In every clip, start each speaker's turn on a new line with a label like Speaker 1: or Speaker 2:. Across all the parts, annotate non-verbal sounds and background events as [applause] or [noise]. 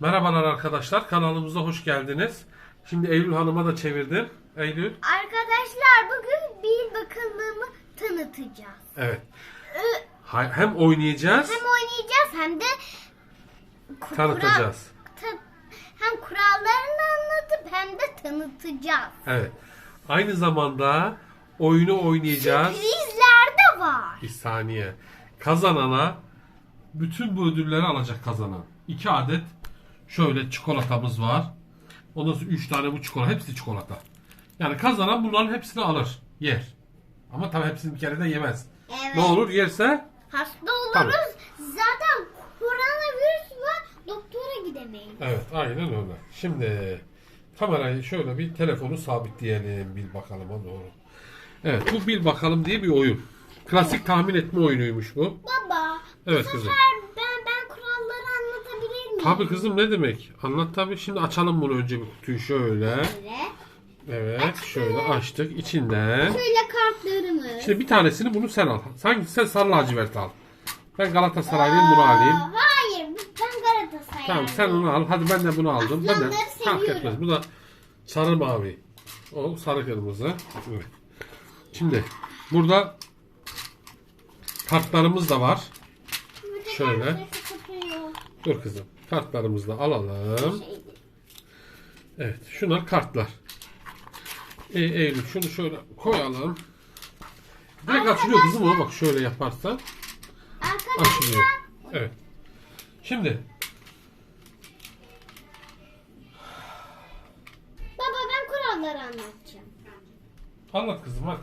Speaker 1: Merhabalar arkadaşlar, kanalımıza hoş geldiniz. Şimdi Eylül Hanım'a da çevirdim. Eylül,
Speaker 2: Arkadaşlar bugün bir bakımımı tanıtacağız.
Speaker 1: evet.
Speaker 2: Ö-
Speaker 1: Ha- Hem oynayacağız,
Speaker 2: Hem oynayacağız hem de ku-
Speaker 1: tanıtacağız.
Speaker 2: kural- ta- hem kurallarını anlatıp hem de tanıtacağız.
Speaker 1: Evet. Aynı zamanda oyunu oynayacağız.
Speaker 2: Sürprizler de var.
Speaker 1: Bir saniye. Kazanana bütün bu ödülleri alacak kazanan. İki adet şöyle çikolatamız var. Ondan sonra üç tane bu çikolata. Hepsi çikolata. Yani kazanan bunların hepsini alır. Yer. Ama tabii hepsini bir kere de yemez.
Speaker 2: Evet.
Speaker 1: Ne olur yerse
Speaker 2: Hasta oluruz.
Speaker 1: Tabii.
Speaker 2: Zaten koronavirüs var. Doktora gidemeyiz.
Speaker 1: Evet aynen öyle. Şimdi kamerayı şöyle bir telefonu sabitleyelim. Bil bakalıma doğru. Evet bu bil bakalım diye bir oyun. Klasik tahmin etme oyunuymuş bu.
Speaker 2: Baba.
Speaker 1: Evet kızım.
Speaker 2: sefer
Speaker 1: Tabii kızım ne demek? Anlat tabii. Şimdi açalım bunu önce bir kutuyu şöyle.
Speaker 2: Evet.
Speaker 1: Evet şöyle açtık içinden.
Speaker 2: Şöyle kartlarımız.
Speaker 1: Şimdi bir tanesini bunu sen al. Sanki sen sarı lacivert al. Ben Galatasaraylıyım bunu alayım.
Speaker 2: Aa, Hayır ben Galatasaray.
Speaker 1: Tamam sen onu al. Hadi ben de bunu aldım. Ben de
Speaker 2: Aslanları
Speaker 1: fark
Speaker 2: seviyorum.
Speaker 1: etmez. Bu da sarı mavi. O sarı kırmızı. Evet. Şimdi burada kartlarımız da var. Şöyle. Dur kızım. Kartlarımızı da alalım. Evet. Şunlar kartlar. E, Eylül şunu şöyle koyalım. Direkt açılıyor kızım o bak şöyle yaparsan açılıyor. Evet. Şimdi
Speaker 2: baba ben kuralları anlatacağım.
Speaker 1: anlat kızım hadi.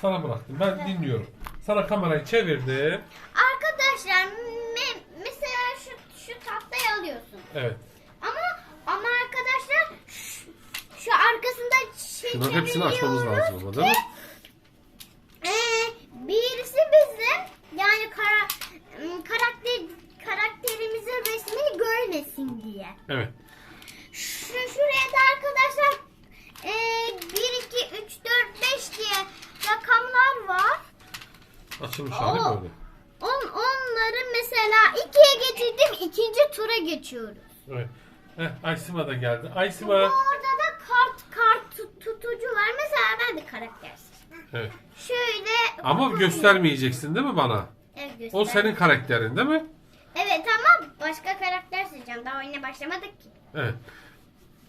Speaker 1: Sana bıraktım. Ben dinliyorum. Sana kamerayı çevirdim.
Speaker 2: Arkadaşlar me- mesela şu şu tahtayı alıyorsun.
Speaker 1: Evet.
Speaker 2: Ama ama arkadaşlar şu, şu arkasında şey
Speaker 1: Şunların hepsini açmamız lazım ama değil mi?
Speaker 2: Ee, birisi bizim yani kara, karakter karakterimizin resmini görmesin diye.
Speaker 1: Evet.
Speaker 2: Şu şuraya da arkadaşlar e, 1 2 3 4 5 diye rakamlar var.
Speaker 1: Açılmış hali böyle.
Speaker 2: On, onları mesela ikiye getirdim ikinci tura geçiyoruz.
Speaker 1: Evet. Heh, Aysima da geldi. Aysima.
Speaker 2: Orada da kart kart tut- tutucu var. Mesela ben de karaktersiz.
Speaker 1: Evet.
Speaker 2: Şöyle
Speaker 1: Ama göstermeyeceksin değil mi bana?
Speaker 2: Evet, göster.
Speaker 1: O senin karakterin değil mi?
Speaker 2: Evet ama başka karakter seçeceğim. Daha oyuna başlamadık ki.
Speaker 1: Evet.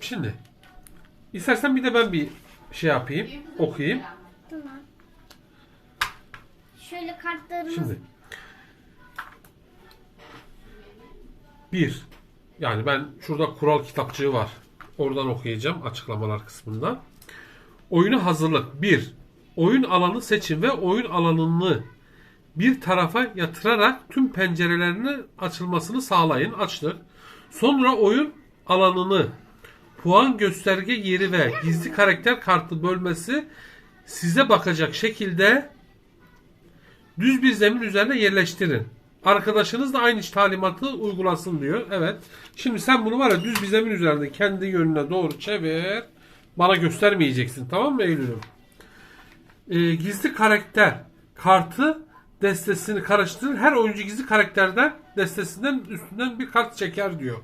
Speaker 1: Şimdi istersen bir de ben bir şey yapayım, okuyayım.
Speaker 2: Tamam. Şöyle kartlarımız
Speaker 1: Şimdi. Bir. Yani ben şurada kural kitapçığı var. Oradan okuyacağım açıklamalar kısmında. Oyuna hazırlık. Bir. Oyun alanı seçin ve oyun alanını bir tarafa yatırarak tüm pencerelerinin açılmasını sağlayın. Açtık. Sonra oyun alanını puan gösterge yeri ve gizli karakter kartı bölmesi size bakacak şekilde düz bir zemin üzerine yerleştirin. Arkadaşınız da aynı talimatı uygulasın diyor. Evet. Şimdi sen bunu var ya düz bir zemin üzerinde kendi yönüne doğru çevir. Bana göstermeyeceksin. Tamam mı Eylül'üm? Ee, gizli karakter kartı destesini karıştırır. Her oyuncu gizli karakterden destesinden üstünden bir kart çeker diyor.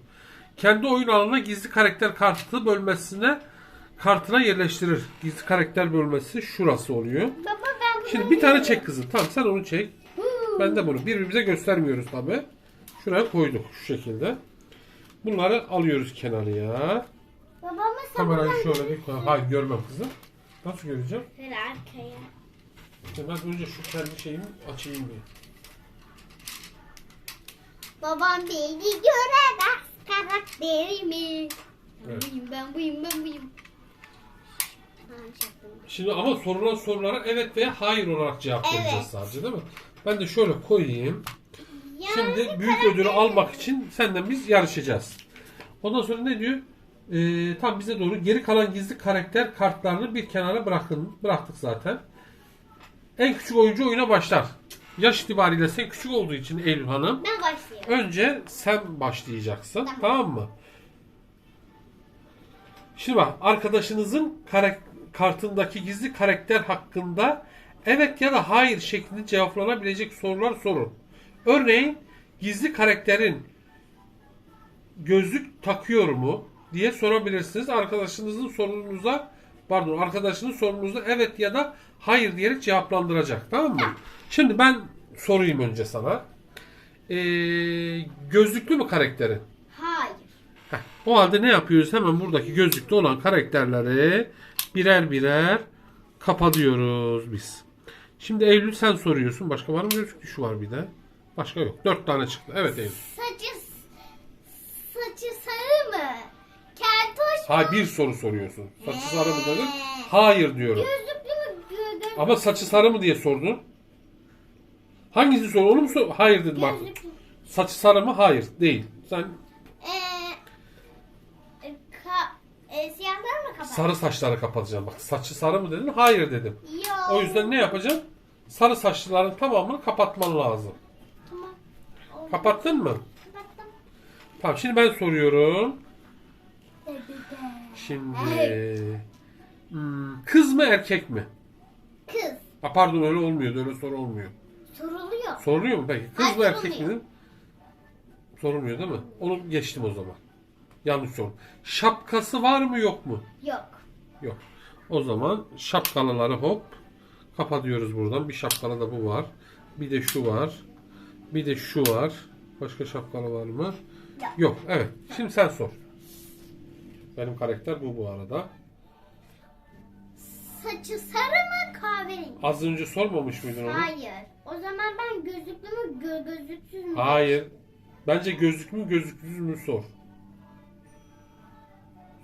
Speaker 1: Kendi oyun alanına gizli karakter kartı bölmesine kartına yerleştirir. Gizli karakter bölmesi şurası oluyor.
Speaker 2: Baba ben
Speaker 1: Şimdi bir tane çek kızım. Tamam sen onu çek. Ben de bunu. Birbirimize göstermiyoruz tabi. Şuraya koyduk şu şekilde. Bunları alıyoruz kenarıya.
Speaker 2: Babamı
Speaker 1: Kamerayı şöyle bir koy. Hayır görmem kızım. Nasıl göreceğim?
Speaker 2: Ver arkaya.
Speaker 1: Şimdi ben önce şu kendi şeyimi açayım bir.
Speaker 2: Babam beni göremez karakterimi. Ben
Speaker 1: Evet.
Speaker 2: buyum ben buyum ben buyum.
Speaker 1: Şimdi ama sorulan sorulara evet veya hayır olarak cevap vereceğiz
Speaker 2: Evet.
Speaker 1: sadece değil mi? Ben de şöyle koyayım.
Speaker 2: Yani
Speaker 1: Şimdi büyük ödülü almak için senden biz yarışacağız. Ondan sonra ne diyor? Ee, tam bize doğru geri kalan gizli karakter kartlarını bir kenara bırakın. Bıraktık zaten. En küçük oyuncu oyuna başlar. Yaş itibariyle sen küçük olduğu için Eylül Hanım.
Speaker 2: Ben başlıyorum.
Speaker 1: Önce sen başlayacaksın. Tamam,
Speaker 2: Tamam.
Speaker 1: mı? Şimdi bak arkadaşınızın karak- kartındaki gizli karakter hakkında evet ya da hayır şeklinde cevaplanabilecek sorular sorun. Örneğin gizli karakterin gözlük takıyor mu diye sorabilirsiniz. Arkadaşınızın sorunuza pardon arkadaşının sorunuza evet ya da hayır diyerek cevaplandıracak. Tamam mı? Şimdi ben sorayım önce sana. Ee, gözlüklü mü karakterin?
Speaker 2: Hayır.
Speaker 1: Heh, O halde ne yapıyoruz? Hemen buradaki gözlükte olan karakterleri birer birer kapatıyoruz biz. Şimdi Eylül sen soruyorsun. Başka var mı gözlüklü? Şu var bir de. Başka yok. Dört tane çıktı. Evet Eylül.
Speaker 2: Saçı saçı sarı mı? Keltoş mu?
Speaker 1: Ha bir soru soruyorsun. Saçı sarı mı dedin? Hayır diyorum.
Speaker 2: Gözlüklü mü? Gö-
Speaker 1: Ama saçı sarı mı diye sordun. Hangisi sor? Onu mu sor? Hayır dedim bak.
Speaker 2: Gözlüklü.
Speaker 1: Saçı sarı mı? Hayır. Değil. Sen
Speaker 2: Ee, ka, e, siyahlar mı kapat?
Speaker 1: Sarı saçları kapatacağım. Bak saçı sarı mı dedin? Hayır dedim.
Speaker 2: Yok.
Speaker 1: O yüzden ne yapacağım? Sarı saçlıların tamamını kapatman lazım.
Speaker 2: Tamam. Oldu.
Speaker 1: Kapattın mı?
Speaker 2: Kapattım.
Speaker 1: Tamam şimdi ben soruyorum. Şimdi hmm, kız mı erkek mi?
Speaker 2: Kız.
Speaker 1: Ha, pardon öyle olmuyor. Öyle soru olmuyor.
Speaker 2: Soruluyor.
Speaker 1: Soruluyor mu peki? Kız
Speaker 2: Hayır,
Speaker 1: mı erkek
Speaker 2: sorulmuyor.
Speaker 1: mi? Sorulmuyor değil mi? Onu geçtim o zaman. Yanlış soru. Şapkası var mı yok mu?
Speaker 2: Yok.
Speaker 1: Yok. O zaman şapkalıları hop kapatıyoruz buradan. Bir şapkalı da bu var. Bir de şu var. Bir de şu var. Başka şapkalı var mı?
Speaker 2: Yok.
Speaker 1: Yok. Evet. Şimdi sen sor. Benim karakter bu bu arada.
Speaker 2: Saçı sarı mı kahverengi?
Speaker 1: Az önce sormamış mıydın onu?
Speaker 2: Hayır. O zaman ben gözlüklü mü gö gözlüksüz mü?
Speaker 1: Hayır. Bence gözlük mü gözlüksüz mü sor.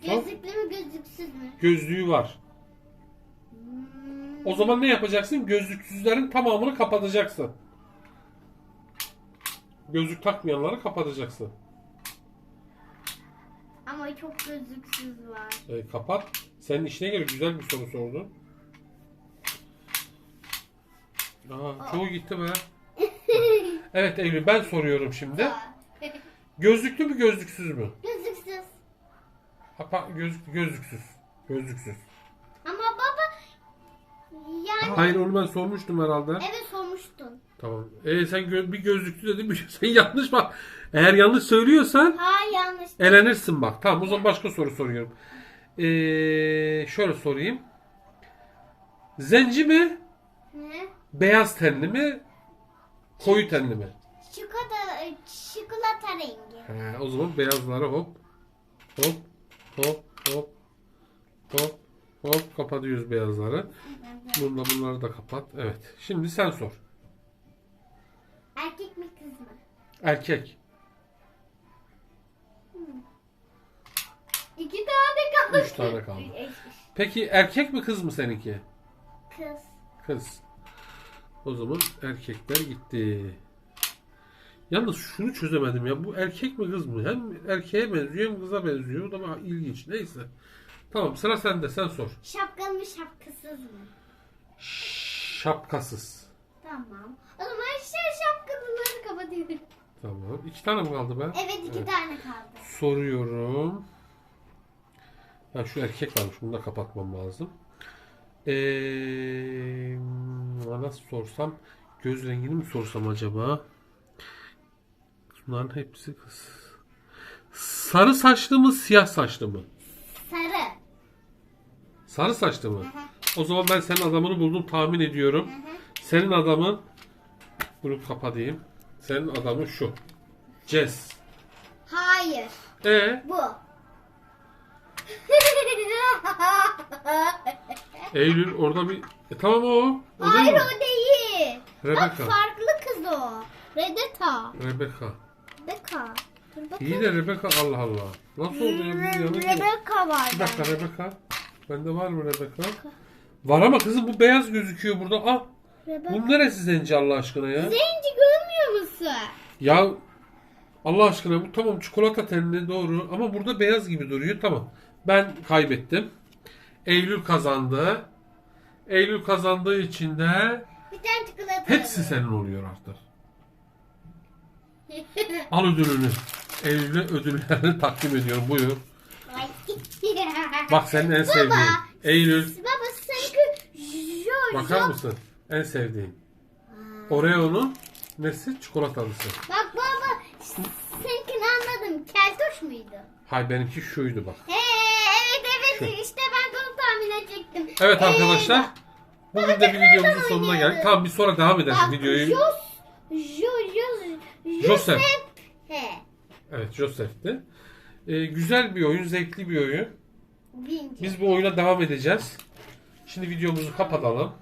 Speaker 1: Sor.
Speaker 2: Gözlüklü mü gözlüksüz mü?
Speaker 1: Gözlüğü var.
Speaker 2: Hmm,
Speaker 1: O zaman ne yapacaksın? Gözlüksüzlerin tamamını kapatacaksın. Gözlük takmayanları kapatacaksın.
Speaker 2: ama çok gözlüksüz var.
Speaker 1: E, kapat. Senin işine göre güzel bir soru sordun. Aa, çoğu gitti be. [laughs] Evet Eylül ben soruyorum şimdi. [laughs] Gözlüklü mü gözlüksüz mü?
Speaker 2: Gözlüksüz.
Speaker 1: Ha, pa- gözlük, gözlüksüz. Gözlüksüz.
Speaker 2: Ama baba yani
Speaker 1: Hayır onu ben sormuştum herhalde.
Speaker 2: evet sormuştun.
Speaker 1: Tamam. E sen gö- bir gözlüklü dedin bir şey. [laughs] Sen yanlış bak. Eğer yanlış söylüyorsan
Speaker 2: Hayır yanlış.
Speaker 1: elenirsin bak. Tamam o zaman başka soru soruyorum. Ee, şöyle sorayım. Zenci mi?
Speaker 2: Ne?
Speaker 1: Beyaz tenli mi? Koyu tenli mi?
Speaker 2: Çikolata, e, çikolata rengi.
Speaker 1: He, o zaman beyazları hop hop hop hop hop hop kapatıyoruz beyazları. Bununla bunları da kapat. Evet. Şimdi sen sor.
Speaker 2: Erkek mi kız mı?
Speaker 1: Erkek.
Speaker 2: İki tane kaldı.
Speaker 1: Üç tane kaldı. Peki erkek mi kız mı seninki?
Speaker 2: Kız.
Speaker 1: Kız. O zaman erkekler gitti. Yalnız şunu çözemedim ya. Bu erkek mi kız mı? Hem erkeğe benziyor hem kıza benziyor. O da bana ilginç. Neyse. Tamam sıra sende. Sen sor.
Speaker 2: Şapkalı mı şapkasız mı?
Speaker 1: Şapkasız.
Speaker 2: Tamam. O zaman şu şapkalıları kapatıyorum.
Speaker 1: Tamam. İki tane mi kaldı be?
Speaker 2: Evet iki tane kaldı.
Speaker 1: Soruyorum. Ha şu erkek varmış. Bunu da kapatmam lazım. Ee, nasıl sorsam göz rengini mi sorsam acaba? Bunların hepsi kız. Sarı saçlı mı siyah saçlı mı?
Speaker 2: Sarı.
Speaker 1: Sarı saçlı mı? O zaman ben senin adamını buldum tahmin ediyorum. Senin adamın bunu kapatayım. Senin adamın şu. Jess.
Speaker 2: Hayır.
Speaker 1: E
Speaker 2: Bu. [laughs]
Speaker 1: Eylül orada bir e, tamam o. O değil
Speaker 2: Hayır
Speaker 1: mi?
Speaker 2: o değil.
Speaker 1: Rebecca.
Speaker 2: Bak farklı kız o. Redeta.
Speaker 1: Rebecca.
Speaker 2: Rebecca.
Speaker 1: İyi de Rebecca Allah Allah. Nasıl oldu ya? Mı?
Speaker 2: Rebecca var.
Speaker 1: Bir dakika Rebecca. Bende var mı Rebecca? Var ama kızım bu beyaz gözüküyor burada. Ah
Speaker 2: Rebecca.
Speaker 1: bunun neresi zenci Allah aşkına ya?
Speaker 2: Zenci görmüyor musun?
Speaker 1: Ya Allah aşkına bu tamam çikolata tenli doğru ama burada beyaz gibi duruyor. Tamam. Ben kaybettim. Eylül kazandı. Eylül kazandığı için de
Speaker 2: Bir tane çikolata.
Speaker 1: hepsi senin oluyor artık. [laughs] Al ödülünü. Eylül'e ödüllerini takdim ediyorum. Buyur. Bak senin en sevdiğin. Eylül.
Speaker 2: Baba sanki.
Speaker 1: Bakar mısın? En sevdiğin. Oreo'nun nesi? Çikolatalısı.
Speaker 2: Bak baba seninkini anladım. Keltoş muydu?
Speaker 1: Hay benimki şuydu bak.
Speaker 2: He evet evet işte ben de onu tahmin edecektim.
Speaker 1: Evet
Speaker 2: Ee,
Speaker 1: arkadaşlar. Bugün de bir videomuzun sonuna geldik. Tamam bir sonra devam ederiz videoyu.
Speaker 2: Jos, Jo,
Speaker 1: Joseph.
Speaker 2: He.
Speaker 1: Evet Joseph'ti. Ee, güzel bir oyun, zevkli bir oyun. Biz bu oyuna devam edeceğiz. Şimdi videomuzu kapatalım.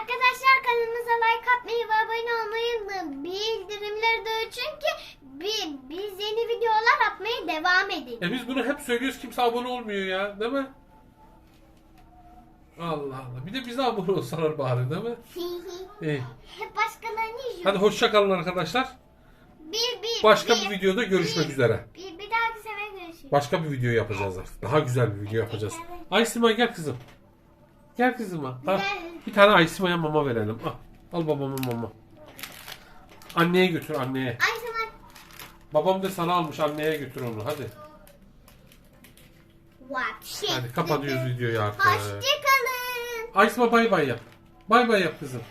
Speaker 2: Arkadaşlar kanalımıza like atmayı ve abone olmayı unutmayın. Bildirimleri de açın ki bi- biz yeni videolar atmaya devam edelim.
Speaker 1: E biz bunu hep söylüyoruz kimse abone olmuyor ya değil mi? Allah Allah. Bir de bize abone olsalar bari değil mi? İyi.
Speaker 2: Hep başkalarını izliyor.
Speaker 1: Hadi hoşça kalın arkadaşlar.
Speaker 2: Bir, bir,
Speaker 1: Başka
Speaker 2: bir,
Speaker 1: bir videoda görüşmek
Speaker 2: bir,
Speaker 1: üzere.
Speaker 2: Bir, bir dahaki sefer görüşürüz.
Speaker 1: Başka bir video yapacağız artık. Daha güzel bir video yapacağız. Aysima gel kızım. Gel kızıma. Ha, bir tane Aysima'ya mama verelim. Al, al babamın mama. Anneye götür anneye.
Speaker 2: Ay zaman
Speaker 1: Babam da sana almış anneye götür onu hadi. Hadi kapatıyoruz videoyu artık.
Speaker 2: Hoşçakalın.
Speaker 1: Aysima bay bay yap. Bay bay yap kızım.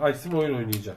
Speaker 1: Aysima oyun oynayacak.